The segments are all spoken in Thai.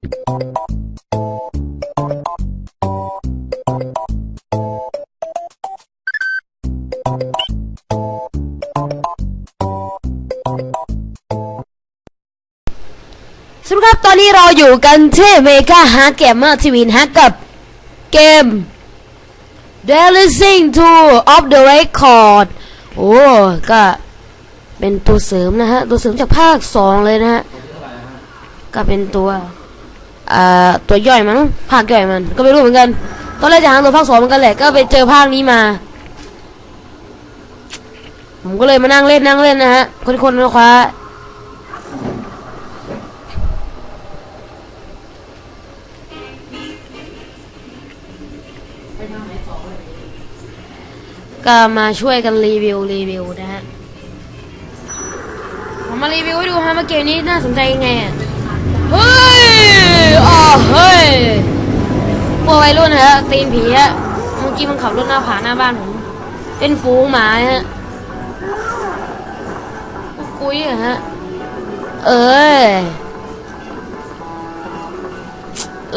สวัสดีครับ ตอนนี้เราอยู่กันที่เมกาฮาร์เกมเมอร์ทีวีฮะกับเกม Dancing to of the Record โอ้ ก็เป็นตัวเสริมนะฮะ ตัวเสริมจากภาคสองเลยนะฮะ ก็เป็นตัว ตัวย่อยมั้งภาคย่อยมัน ก็ไม่รู้เหมือนกันตอนแรกจะหาตัวภาคสองเหมือนกันแหละก็ไปเจอภาคนี้มา ผมก็เลยมานั่งเล่นนั่งเล่นนะฮะคนคนๆคว้าก็มาช่วยกันรีวิวรีวิวนะฮะผมมารีวิวให้ดูฮะว่าเกมนี้น่าสนใจยังไงอะ เฮ้ยอ๋อเฮ้ยพวกวัยรุ่นนะฮะตีนผีฮะเมื่อกี้มันขับรถหน้าผาหน้าบ้านผมเป็นฝูงหมาฮะพวกกุ้ยอะฮะ เอ้ย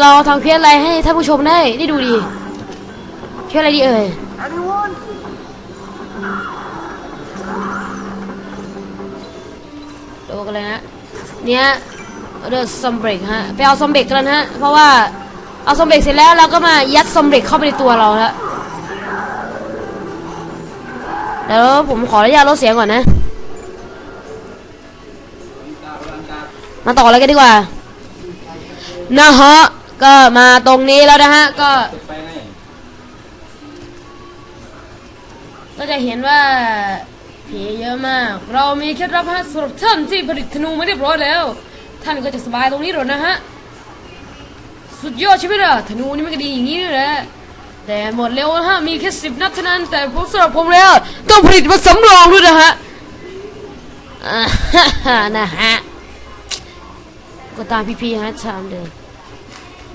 เราทำเพี้ยอะไรให้ท่านผู้ชมได้ได้ดูดีเพี้ยอะไรดีเอ่ยดูกันเลยนะเนี่ย เดอะซอมเบรกฮะ ไปเอาซอมเบรกกันนะฮะ เพราะว่าเอาซอมเบรกเสร็จแล้วเราก็มายัดซอมเบรกเข้าไปในตัวเราแล้วเดี๋ยวผมขออนุญาตลดเสียงก่อนนะ มาต่อเลยกันดีกว่า นะฮะ ก็มาตรงนี้แล้วนะฮะ ก็ ก็จะเห็นว่าผีเยอะมาก เรามีเคล็ดลับฮะสำหรับท่านที่ผลิตธนูมาเรียบร้อยแล้ว ท่านก็จะสบายตรงนี้หรอกนะฮะ สุดยอดใช่ไหมล่ะธนูนี่มันก็ดีอย่างนี้นี่แหละ แต่หมดเร็วนะฮะ มีแค่สิบนัดเท่านั้น แต่ผมสำหรับผมแล้ว ต้องผลิตมาสำรองด้วยนะฮะฮ่าฮ่านะฮะ ก็ตามพี่ๆฮะชามเดิม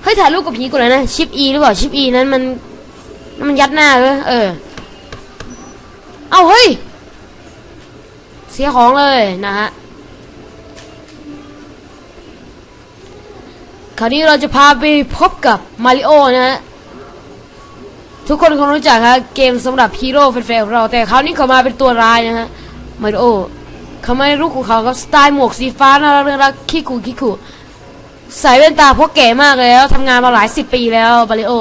เฮ้ยถ่ายรูปกับผีกูเลยนะ ชิปอีหรือเปล่า ชิปอีนั้นมันนั่นมันยัดหน้าเลยเออ เอาเฮ้ย เสียของเลยนะฮะ คราวนี้เราจะพาไปพบกับมาริโอนะฮะทุกคนคงรู้จักฮะเกมสำหรับฮีโร่แฟนๆของเรา แต่คราวนี้เขามาเป็นตัวร้ายนะฮะมาริโอเขาไม่รู้ของเขากับสไตล์หมวกสีฟ้าน่ารักน่ารักขี้ขู่ขี้ขู่ใส่แว่นตาเพราะแก่มากแล้วทำงานมาหลายสิบปีแล้วมาริโอ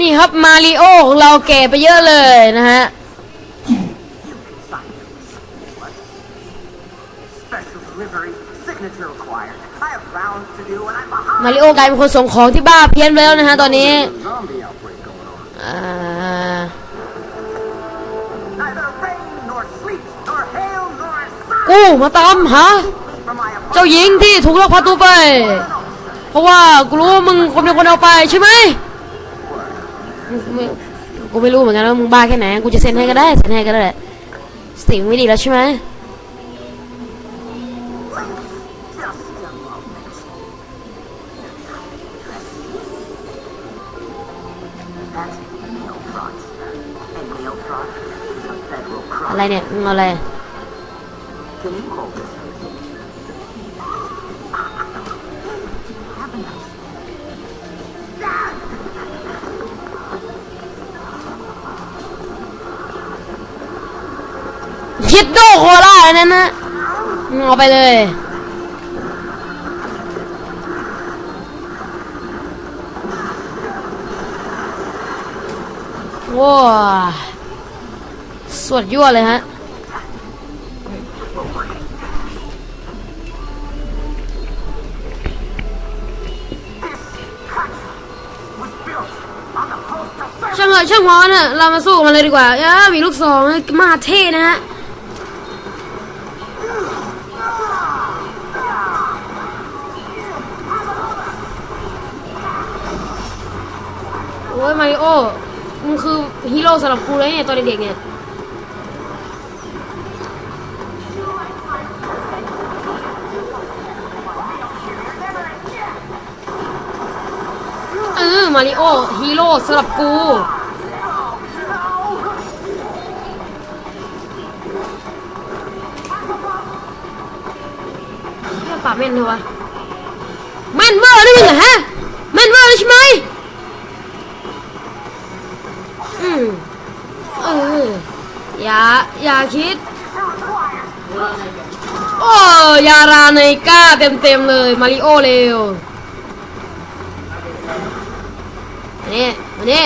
นี่ครับมาริโอของเราแก่ไปเยอะเลยนะฮะ มาริโอกลายเป็นคนส่งของที่บ้าเพี้ยนไปแล้วนะฮะตอนนี้ sun กูมาตามหาเจ้าหญิงที่ถูกลักพาตัวไป เพราะว่ากูรู้ว่ามึงคนเป็นคนเอาไปใช่ไหมกูไม่รู้เหมือนกันว่ามึงบ้าแค่ไหนกูจะเซ็นให้ก็ได้เซ็นให้ก็ได้แหละสติมึงไม่ดีแล้วใช่ไหมอะไรเนี่ยมึงอะไร Can you hold this? Have a nice คิดโดโคล่านนั้นนะงเอาไปเลยว้าสวดยั่วเลยฮะ อะช่างมอนเอะเรามาสู้มันเลยดีกว่าเออมีลูกสองมาเท่นะฮะโอ้ยมาริโอมึงคือฮีโร่สำหรับกูเลยเนี่ยตอนเด็กๆเนี่ยเออมาริโอฮีโร่สำหรับกู เรื่องปากแม่นเลยวะแม่นเวอร์ได้ยังไงฮะแม่นเวอร์เลยใช่ไหมอืมเอออย่าอย่าคิดโอ้ยาราในก้าเต็มเต็มเลยมาริโอเร็วนี่มานี่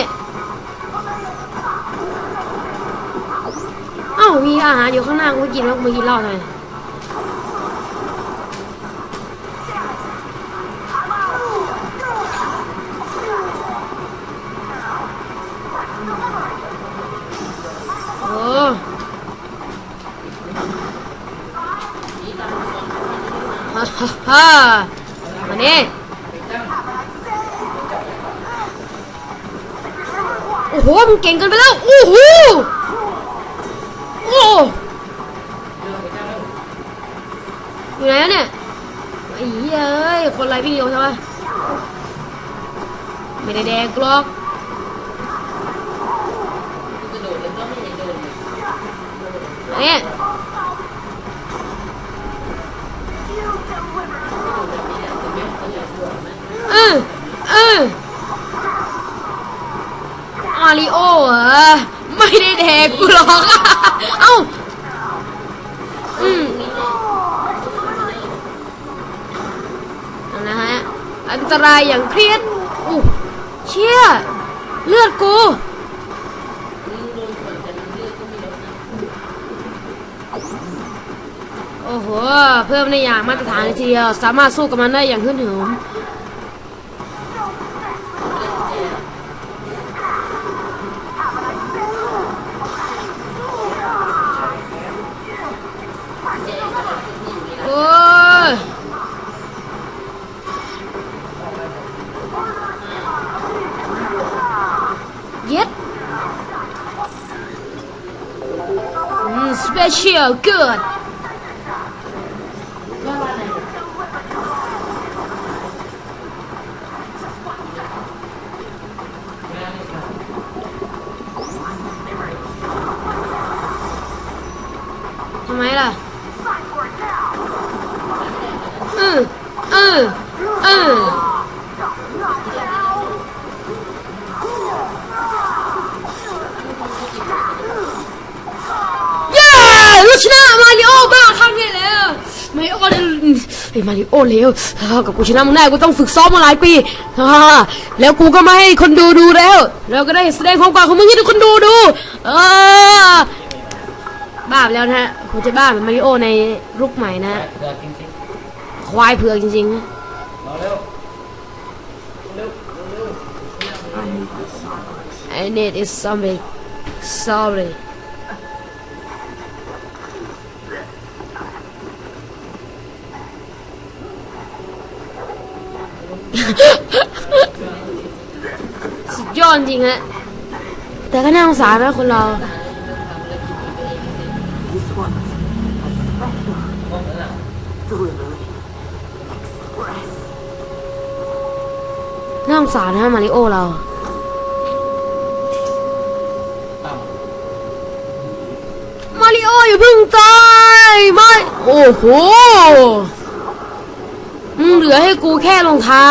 อ้าวมีอาหารอยู่ข้างหน้ากูกินแล้วกูมากินเหล้าทำไมโอ้ ฮ่าฮ่าฮ่ามานี่โอ้โหมึงเก่งเกันไปแล้ว โอ้โห โอ้อยู่ไหนเนี่ย ไอ้เยเอ้ย คนไรวิ่งเร็วใช่ปะไม่ได้แดงกรอกเนี่ย ออเออมาริโอเหรอไม่ได้แดกกูหรอก เอ้า อืมนะฮะ อันตรายอย่างเครียดอู้เชี่ย เลือดกูโอ้โห เพิ่มในอย่างมาตรฐานทีเดียว สามารถสู้กับมันได้อย่างขึ้นหืม Horatio Good. ชนะมาริโอบ้าครั้งนี้แล้วมาริโอเนี่ยไอ้ยมาริโอเร็วอ่ากับกูชนะมึงได้กูต้องฝึกซ้อมมาหลายปีอ่าแล้วกูก็ไม่ให้คนดูดูแล้วเราก็ได้แสดงความกล้าของมึงให้ทุกคนดูดูเออบ้าไปแล้วนะฮะผมจะบ้าเหมือนมาริโอในลุกใหม่นะฮะเดือดจริงควายเผือกจริงๆนะๆมาเร็วเร็วเร็ว I need is something sorry สุดยอดจริงฮะ แต่ก็น่าสงสารนะคนเรา น่าสงสารนะมาริโอเรา มาริโออย่าเพิ่งตาย ไม่ โอ้โห มึงเหลือให้กูแค่รองเท้า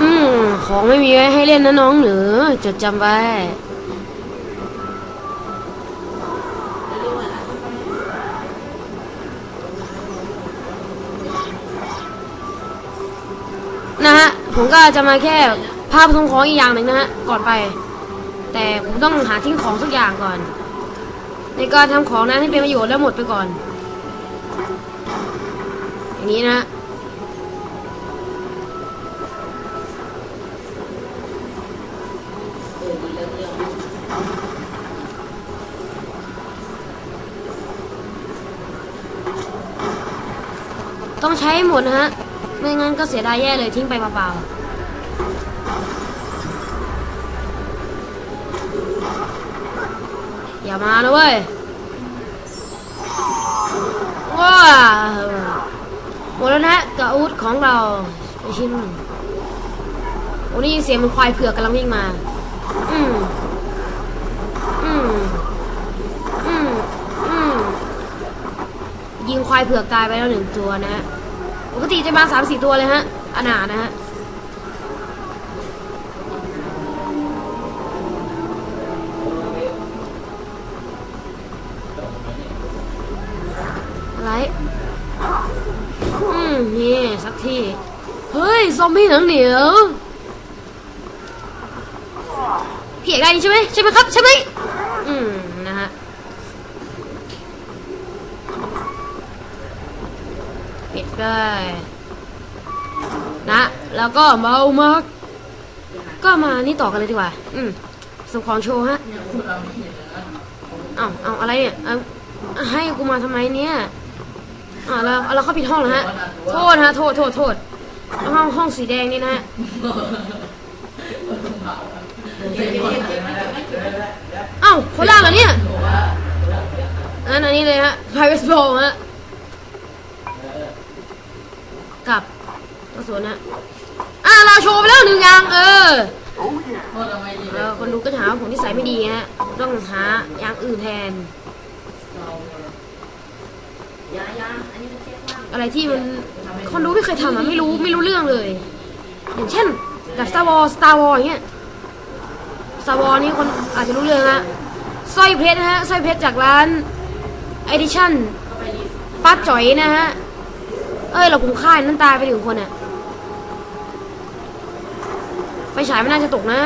อืมของไม่มีไว้ให้เล่นนะน้องเหนือจดจำไว้ นะฮะ ผมก็จะมาแค่ภาพทรงของอีกอย่างหนึ่งนะฮะ ก่อนไป แต่ผมต้องหาทิ้งของสักอย่างก่อน ในการทำของนั้นให้เป็นประโยชน์แล้วหมดไปก่อน อย่างนี้นะต้องใช้ให้หมดนะฮะ ไม่งั้นก็เสียดายแย่เลยทิ้งไปเปล่าๆ อย่ามานะเว้ยว้ก็หมดแล้วนะกับอาวุธของเราไปชิ้นโอ้นี่เสียงมันควายเผือกกำลังวิ่งมา อืมอืมอืมอืมยิงควายเผือกตายไปแล้วหนึ่งตัวนะฮะปกติจะมาสามสี่ตัวเลยฮะอนานะฮะ ซอมบี้หนังเหนียวพี่เอกได้นี่ใช่ไหมใช่ไหมครับใช่ไหมอืมนะฮะปิดได้นะ แล้วก็เมามากก็มานี่ต่อกันเลยดีกว่า อืมส่งของโชว์ฮะเอาเอาอะไรเนี่ยเอาให้กูมาทำไมเนี่ยอ่าแล้วเราเข้าผิดห้องเหรอฮะ โทษฮะ โทษโทษโทษ ห้องห้องสีแดงนี่นะฮะเอ้าโคนล่างเหรอเนี่ยอันอันนี้เลยฮะ private ball ฮะกับกระสุนฮะอ่าเราโชว์ไปแล้วหนึ่งอย่างเออเออคนดูก็จะหาว่าผมที่ใส่ไม่ดีฮะต้องหาอย่างอื่นแทนยายา อะไรที่มันคนดูไม่เคยทำอะไม่รู้ไม่รู้เรื่องเลย อย่างเช่นแบบ Star Wars Star Wars อย่างเงี้ย Star Wars นี่คนอาจจะรู้เรื่องฮะสร้อยเพชรนะฮะสร้อยเพชรจากร้าน Edition ป้าจ๋อยนะฮะ เอ้ยเราคุ้มค่ายนั่นตายไปถึงคนอะไฟฉายไม่น่าจะตกนะ